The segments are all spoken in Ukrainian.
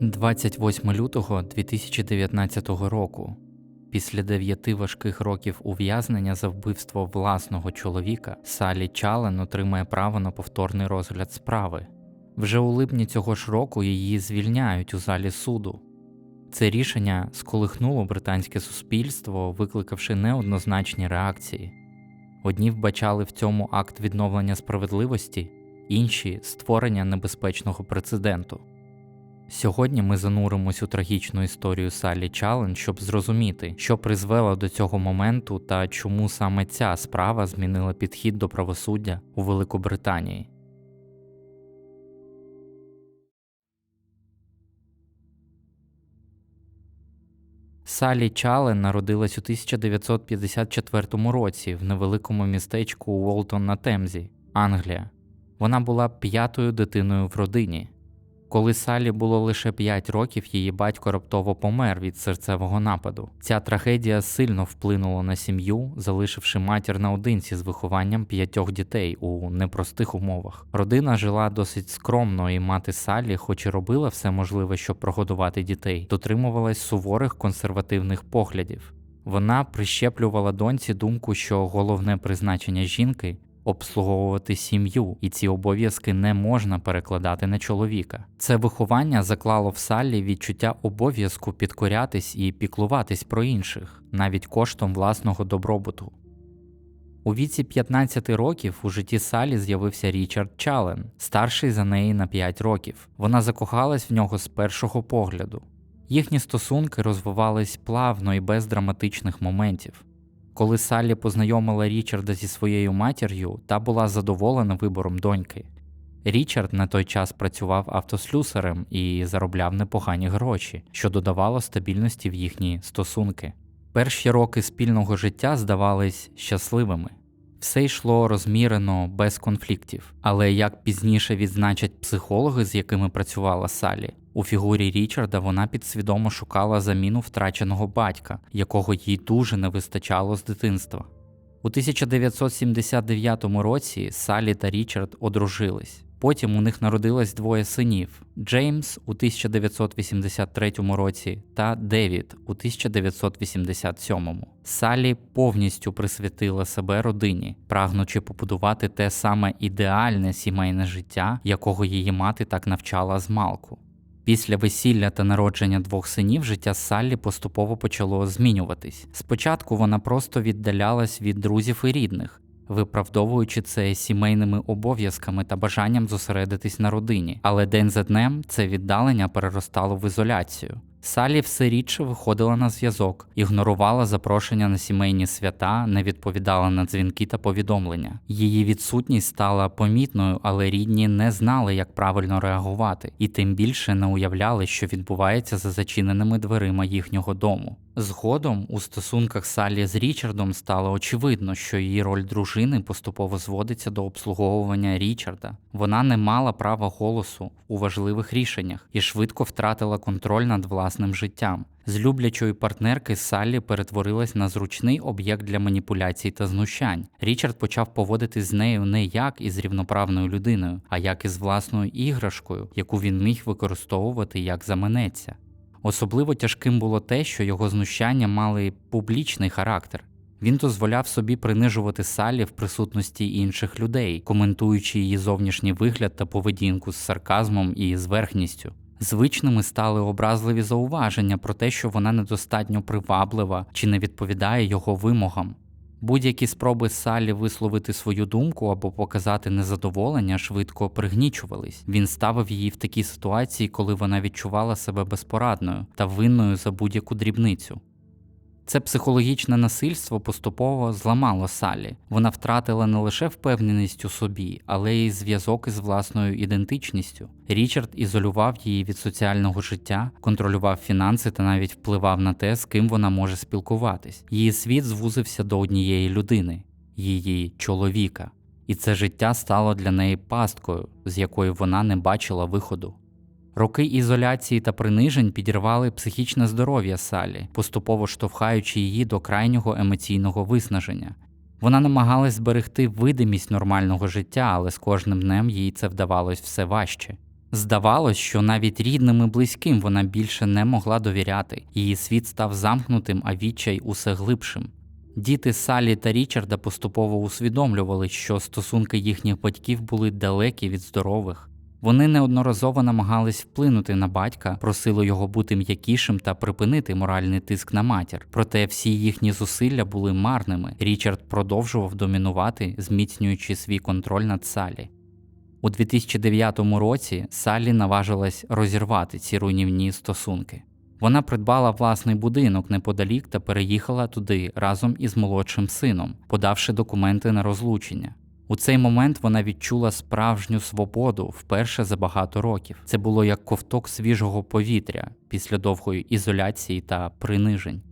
28 лютого 2019 року. Після дев'яти важких років ув'язнення за вбивство власного чоловіка Салі Чален отримає право на повторний розгляд справи. Вже у липні цього ж року її звільняють у залі суду. Це рішення сколихнуло британське суспільство, викликавши неоднозначні реакції. Одні вбачали в цьому акт відновлення справедливості, інші створення небезпечного прецеденту. Сьогодні ми зануримось у трагічну історію Салі Чален, щоб зрозуміти, що призвело до цього моменту та чому саме ця справа змінила підхід до правосуддя у Великобританії. Салі Чален народилась у 1954 році в невеликому містечку Уолтон на Темзі, Англія. Вона була п'ятою дитиною в родині. Коли Салі було лише 5 років, її батько раптово помер від серцевого нападу. Ця трагедія сильно вплинула на сім'ю, залишивши матір наодинці з вихованням п'ятьох дітей у непростих умовах. Родина жила досить скромно, і мати Салі, хоч і робила все можливе, щоб прогодувати дітей, дотримувалась суворих консервативних поглядів. Вона прищеплювала доньці думку, що головне призначення жінки обслуговувати сім'ю, і ці обов'язки не можна перекладати на чоловіка. Це виховання заклало в Саллі відчуття обов'язку підкорятись і піклуватись про інших, навіть коштом власного добробуту. У віці 15 років у житті Салі з'явився Річард Чален, старший за неї на 5 років. Вона закохалась в нього з першого погляду. Їхні стосунки розвивались плавно і без драматичних моментів. Коли Саллі познайомила Річарда зі своєю матір'ю, та була задоволена вибором доньки. Річард на той час працював автослюсарем і заробляв непогані гроші, що додавало стабільності в їхні стосунки. Перші роки спільного життя здавались щасливими. Все йшло розмірено, без конфліктів. Але як пізніше відзначать психологи, з якими працювала Салі, у фігурі Річарда вона підсвідомо шукала заміну втраченого батька, якого їй дуже не вистачало з дитинства. У 1979 році Салі та Річард одружились. Потім у них народилось двоє синів Джеймс у 1983 році та Девід у 1987. Салі повністю присвятила себе родині, прагнучи побудувати те саме ідеальне сімейне життя, якого її мати так навчала з малку. Після весілля та народження двох синів життя Саллі поступово почало змінюватись. Спочатку вона просто віддалялась від друзів і рідних, виправдовуючи це сімейними обов'язками та бажанням зосередитись на родині, але день за днем це віддалення переростало в ізоляцію. Салі все рідше виходила на зв'язок, ігнорувала запрошення на сімейні свята, не відповідала на дзвінки та повідомлення. Її відсутність стала помітною, але рідні не знали, як правильно реагувати, і тим більше не уявляли, що відбувається за зачиненими дверима їхнього дому. Згодом у стосунках Салі з Річардом стало очевидно, що її роль дружини поступово зводиться до обслуговування Річарда. Вона не мала права голосу у важливих рішеннях і швидко втратила контроль над власним життям. З люблячої партнерки Саллі перетворилась на зручний об'єкт для маніпуляцій та знущань. Річард почав поводитись з нею не як із рівноправною людиною, а як із власною іграшкою, яку він міг використовувати як заманеться. Особливо тяжким було те, що його знущання мали публічний характер. Він дозволяв собі принижувати Салі в присутності інших людей, коментуючи її зовнішній вигляд та поведінку з сарказмом і зверхністю. Звичними стали образливі зауваження про те, що вона недостатньо приваблива чи не відповідає його вимогам. Будь-які спроби Саллі висловити свою думку або показати незадоволення швидко пригнічувались. Він ставив її в такі ситуації, коли вона відчувала себе безпорадною та винною за будь-яку дрібницю. Це психологічне насильство поступово зламало Салі. Вона втратила не лише впевненість у собі, але й зв'язок із власною ідентичністю. Річард ізолював її від соціального життя, контролював фінанси та навіть впливав на те, з ким вона може спілкуватись. Її світ звузився до однієї людини, її чоловіка, і це життя стало для неї пасткою, з якої вона не бачила виходу. Роки ізоляції та принижень підірвали психічне здоров'я Салі, поступово штовхаючи її до крайнього емоційного виснаження. Вона намагалась зберегти видимість нормального життя, але з кожним днем їй це вдавалось все важче. Здавалось, що навіть рідним і близьким вона більше не могла довіряти. Її світ став замкнутим, а відчай усе глибшим. Діти Салі та Річарда поступово усвідомлювали, що стосунки їхніх батьків були далекі від здорових. Вони неодноразово намагались вплинути на батька, просили його бути м'якішим та припинити моральний тиск на матір. Проте всі їхні зусилля були марними. Річард продовжував домінувати, зміцнюючи свій контроль над Салі. У 2009 році Саллі наважилась розірвати ці руйнівні стосунки. Вона придбала власний будинок неподалік та переїхала туди разом із молодшим сином, подавши документи на розлучення. У цей момент вона відчула справжню свободу вперше за багато років. Це було як ковток свіжого повітря після довгої ізоляції та принижень.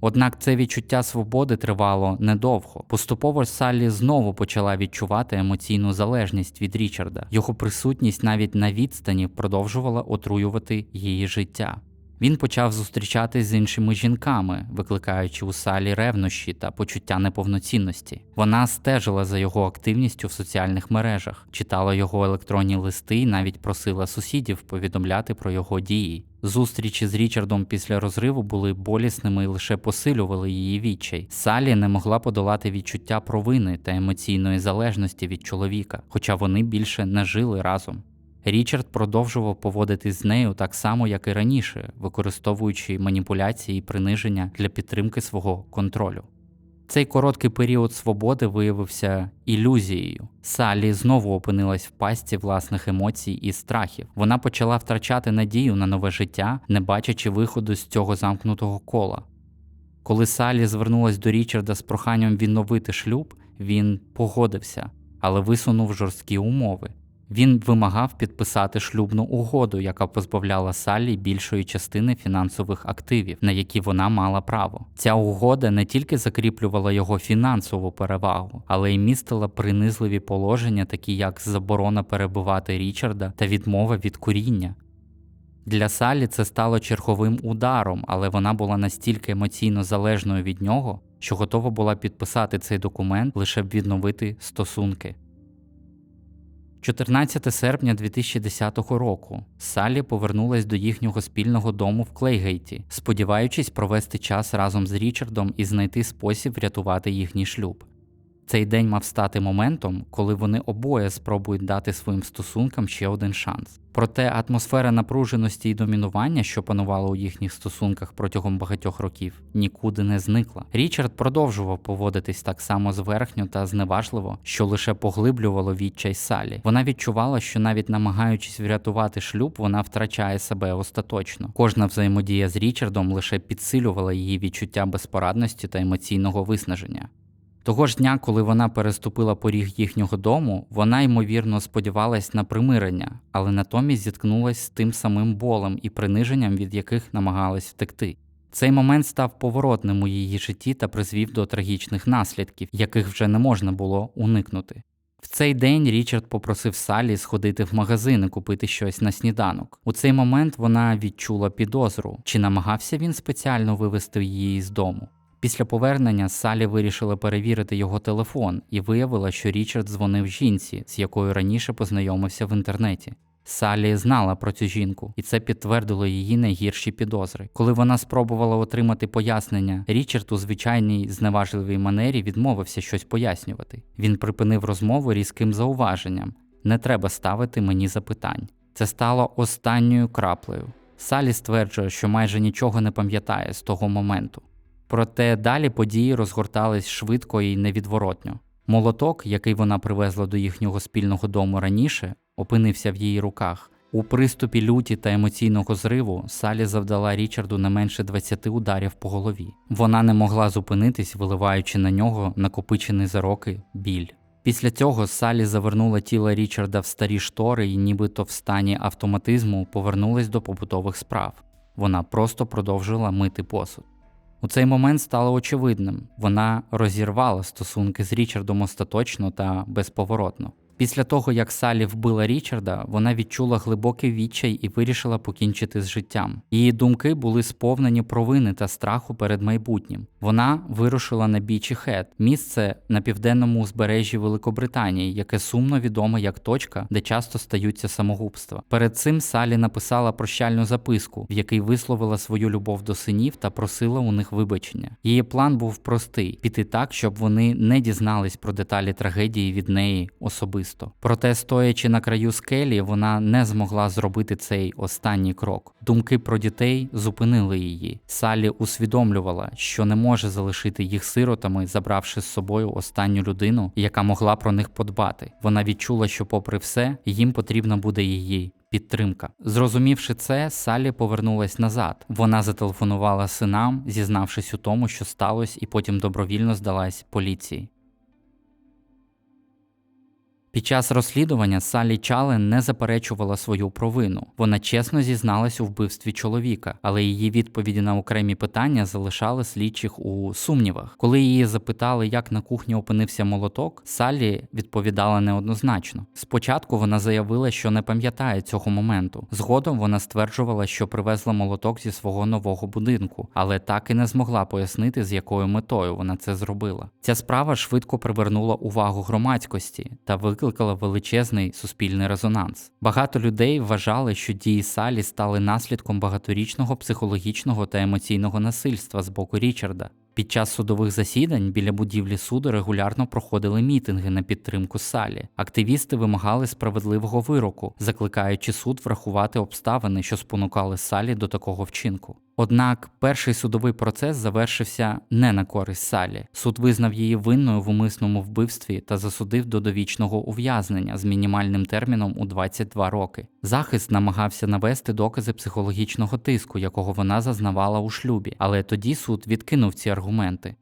Однак це відчуття свободи тривало недовго. Поступово Саллі знову почала відчувати емоційну залежність від Річарда. Його присутність навіть на відстані продовжувала отруювати її життя. Він почав зустрічатись з іншими жінками, викликаючи у Салі ревнощі та почуття неповноцінності. Вона стежила за його активністю в соціальних мережах, читала його електронні листи і навіть просила сусідів повідомляти про його дії. Зустрічі з Річардом після розриву були болісними і лише посилювали її відчай. Салі не могла подолати відчуття провини та емоційної залежності від чоловіка, хоча вони більше не жили разом. Річард продовжував поводитись з нею так само, як і раніше, використовуючи маніпуляції і приниження для підтримки свого контролю. Цей короткий період свободи виявився ілюзією. Салі знову опинилась в пастці власних емоцій і страхів. Вона почала втрачати надію на нове життя, не бачачи виходу з цього замкнутого кола. Коли Салі звернулась до Річарда з проханням відновити шлюб, він погодився, але висунув жорсткі умови. Він вимагав підписати шлюбну угоду, яка позбавляла Саллі більшої частини фінансових активів, на які вона мала право. Ця угода не тільки закріплювала його фінансову перевагу, але й містила принизливі положення, такі як заборона перебувати Річарда та відмова від куріння. Для Салі це стало черговим ударом, але вона була настільки емоційно залежною від нього, що готова була підписати цей документ лише б відновити стосунки. 14 серпня 2010 року Саллі повернулась до їхнього спільного дому в Клейгейті, сподіваючись провести час разом з Річардом і знайти спосіб врятувати їхній шлюб. Цей день мав стати моментом, коли вони обоє спробують дати своїм стосункам ще один шанс. Проте атмосфера напруженості і домінування, що панувала у їхніх стосунках протягом багатьох років, нікуди не зникла. Річард продовжував поводитись так само зверхньо та зневажливо, що лише поглиблювало відчай Салі. Вона відчувала, що навіть намагаючись врятувати шлюб, вона втрачає себе остаточно. Кожна взаємодія з Річардом лише підсилювала її відчуття безпорадності та емоційного виснаження. Того ж дня, коли вона переступила поріг їхнього дому, вона ймовірно сподівалась на примирення, але натомість зіткнулася з тим самим болем і приниженням, від яких намагалась втекти. Цей момент став поворотним у її житті та призвів до трагічних наслідків, яких вже не можна було уникнути. В цей день Річард попросив Салі сходити в магазин і купити щось на сніданок. У цей момент вона відчула підозру, чи намагався він спеціально вивести її з дому. Після повернення Салі вирішила перевірити його телефон і виявила, що Річард дзвонив жінці, з якою раніше познайомився в інтернеті. Салі знала про цю жінку, і це підтвердило її найгірші підозри. Коли вона спробувала отримати пояснення, Річард у звичайній зневажливій манері відмовився щось пояснювати. Він припинив розмову різким зауваженням: не треба ставити мені запитань. Це стало останньою краплею. Салі стверджує, що майже нічого не пам'ятає з того моменту. Проте далі події розгортались швидко і невідворотньо. Молоток, який вона привезла до їхнього спільного дому раніше, опинився в її руках. У приступі люті та емоційного зриву Салі завдала Річарду не менше 20 ударів по голові. Вона не могла зупинитись, виливаючи на нього накопичений за роки біль. Після цього Салі завернула тіло Річарда в старі штори і, нібито в стані автоматизму, повернулась до побутових справ. Вона просто продовжила мити посуд. У цей момент стало очевидним, вона розірвала стосунки з Річардом остаточно та безповоротно. Після того, як Салі вбила Річарда, вона відчула глибокий відчай і вирішила покінчити з життям. Її думки були сповнені провини та страху перед майбутнім. Вона вирушила на Бічі Хет, місце на південному узбережжі Великобританії, яке сумно відоме як точка, де часто стаються самогубства. Перед цим Салі написала прощальну записку, в якій висловила свою любов до синів та просила у них вибачення. Її план був простий: піти так, щоб вони не дізнались про деталі трагедії від неї особисто. Проте, стоячи на краю скелі, вона не змогла зробити цей останній крок. Думки про дітей зупинили її. Салі усвідомлювала, що не може залишити їх сиротами, забравши з собою останню людину, яка могла про них подбати. Вона відчула, що, попри все, їм потрібна буде її. Підтримка, зрозумівши це, Салі повернулась назад. Вона зателефонувала синам, зізнавшись у тому, що сталося, і потім добровільно здалась поліції. Під час розслідування Саллі Чален не заперечувала свою провину. Вона чесно зізналась у вбивстві чоловіка, але її відповіді на окремі питання залишали слідчих у сумнівах. Коли її запитали, як на кухні опинився молоток, Саллі відповідала неоднозначно. Спочатку вона заявила, що не пам'ятає цього моменту. Згодом вона стверджувала, що привезла молоток зі свого нового будинку, але так і не змогла пояснити, з якою метою вона це зробила. Ця справа швидко привернула увагу громадськості та викликала величезний суспільний резонанс. Багато людей вважали, що дії Салі стали наслідком багаторічного психологічного та емоційного насильства з боку Річарда. Під час судових засідань біля будівлі суду регулярно проходили мітинги на підтримку Салі. Активісти вимагали справедливого вироку, закликаючи суд врахувати обставини, що спонукали Салі до такого вчинку. Однак перший судовий процес завершився не на користь Салі. Суд визнав її винною в умисному вбивстві та засудив до довічного ув'язнення з мінімальним терміном у 22 роки. Захист намагався навести докази психологічного тиску, якого вона зазнавала у шлюбі, але тоді суд відкинув ці аргументи.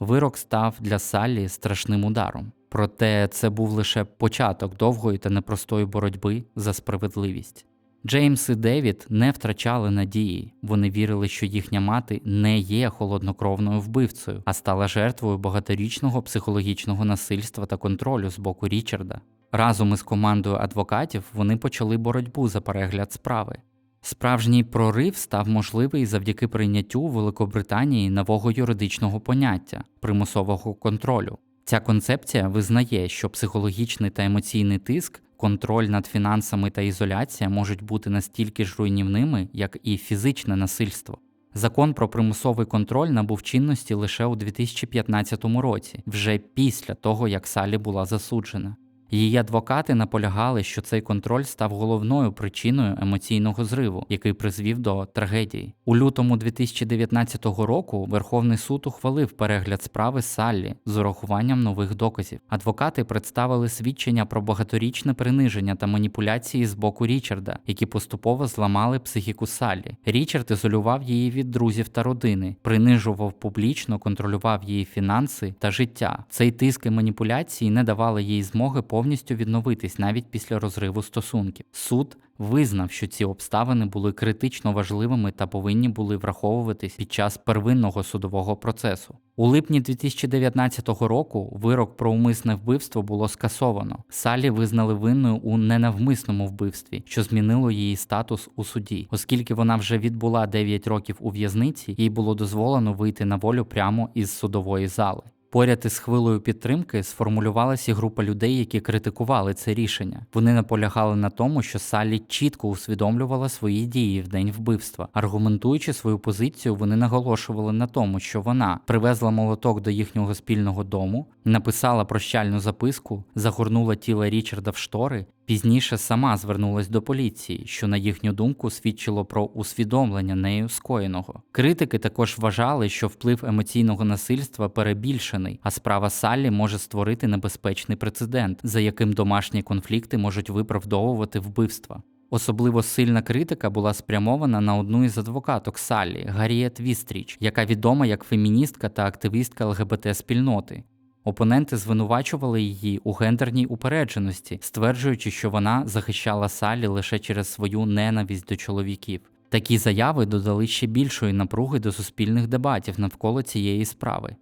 Вирок став для Саллі страшним ударом. Проте це був лише початок довгої та непростої боротьби за справедливість. Джеймс і Девід не втрачали надії. Вони вірили, що їхня мати не є холоднокровною вбивцею, а стала жертвою багаторічного психологічного насильства та контролю з боку Річарда. Разом із командою адвокатів вони почали боротьбу за перегляд справи. Справжній прорив став можливий завдяки прийняттю у Великобританії нового юридичного поняття примусового контролю. Ця концепція визнає, що психологічний та емоційний тиск, контроль над фінансами та ізоляція можуть бути настільки ж руйнівними, як і фізичне насильство. Закон про примусовий контроль набув чинності лише у 2015 році, вже після того, як Салі була засуджена. Її адвокати наполягали, що цей контроль став головною причиною емоційного зриву, який призвів до трагедії. У лютому 2019 року Верховний суд ухвалив перегляд справи Саллі з урахуванням нових доказів. Адвокати представили свідчення про багаторічне приниження та маніпуляції з боку Річарда, які поступово зламали психіку Саллі. Річард ізолював її від друзів та родини, принижував публічно, контролював її фінанси та життя. Цей тиск і маніпуляції не давали їй змоги повністю відновитись навіть після розриву стосунків. Суд визнав, що ці обставини були критично важливими та повинні були враховуватись під час первинного судового процесу. У липні 2019 року вирок про умисне вбивство було скасовано. Салі визнали винною у ненавмисному вбивстві, що змінило її статус у суді, оскільки вона вже відбула 9 років у в'язниці, їй було дозволено вийти на волю прямо із судової зали. Поряд із хвилою підтримки сформулювалася група людей, які критикували це рішення. Вони наполягали на тому, що Саллі чітко усвідомлювала свої дії в день вбивства. Аргументуючи свою позицію, вони наголошували на тому, що вона привезла молоток до їхнього спільного дому, написала прощальну записку, загорнула тіло Річарда в штори. Пізніше сама звернулась до поліції, що на їхню думку свідчило про усвідомлення нею скоєного. Критики також вважали, що вплив емоційного насильства перебільшений, а справа Саллі може створити небезпечний прецедент, за яким домашні конфлікти можуть виправдовувати вбивства. Особливо сильна критика була спрямована на одну із адвокаток Саллі Гарріет Вістріч, яка відома як феміністка та активістка ЛГБТ спільноти. Опоненти звинувачували її у гендерній упередженості, стверджуючи, що вона захищала Салі лише через свою ненависть до чоловіків. Такі заяви додали ще більшої напруги до суспільних дебатів навколо цієї справи.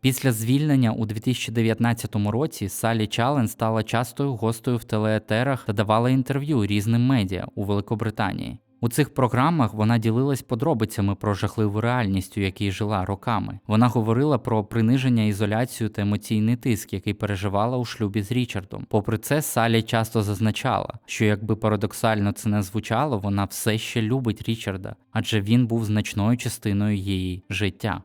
Після звільнення у 2019 році Салі Чален стала частою гостею в телеетерах та давала інтерв'ю різним медіа у Великобританії. У цих програмах вона ділилась подробицями про жахливу реальність, у якій жила роками. Вона говорила про приниження, ізоляцію та емоційний тиск, який переживала у шлюбі з Річардом. Попри це, Салі часто зазначала, що якби парадоксально це не звучало, вона все ще любить Річарда, адже він був значною частиною її життя.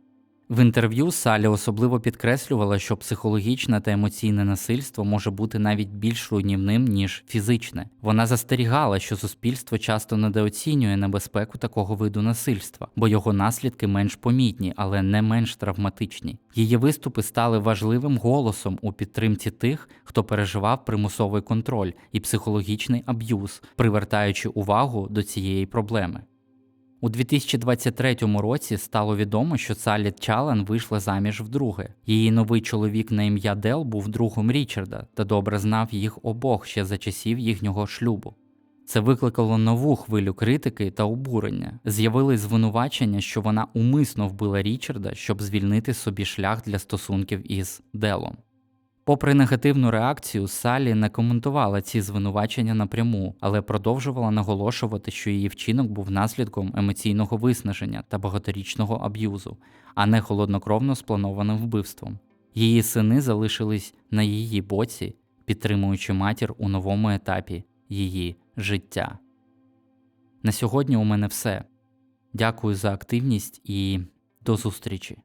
В інтерв'ю Салі особливо підкреслювала, що психологічне та емоційне насильство може бути навіть більш руйнівним, ніж фізичне. Вона застерігала, що суспільство часто недооцінює небезпеку такого виду насильства, бо його наслідки менш помітні, але не менш травматичні. Її виступи стали важливим голосом у підтримці тих, хто переживав примусовий контроль і психологічний аб'юз, привертаючи увагу до цієї проблеми. У 2023 році стало відомо, що Салі Чален вийшла заміж вдруге. Її новий чоловік на ім'я Дел був другом Річарда та добре знав їх обох ще за часів їхнього шлюбу. Це викликало нову хвилю критики та обурення. З'явились звинувачення, що вона умисно вбила Річарда, щоб звільнити собі шлях для стосунків із Делом. Попри негативну реакцію, Салі не коментувала ці звинувачення напряму, але продовжувала наголошувати, що її вчинок був наслідком емоційного виснаження та багаторічного аб'юзу, а не холоднокровно спланованим вбивством. Її сини залишились на її боці, підтримуючи матір у новому етапі її життя. На сьогодні у мене все. Дякую за активність і до зустрічі!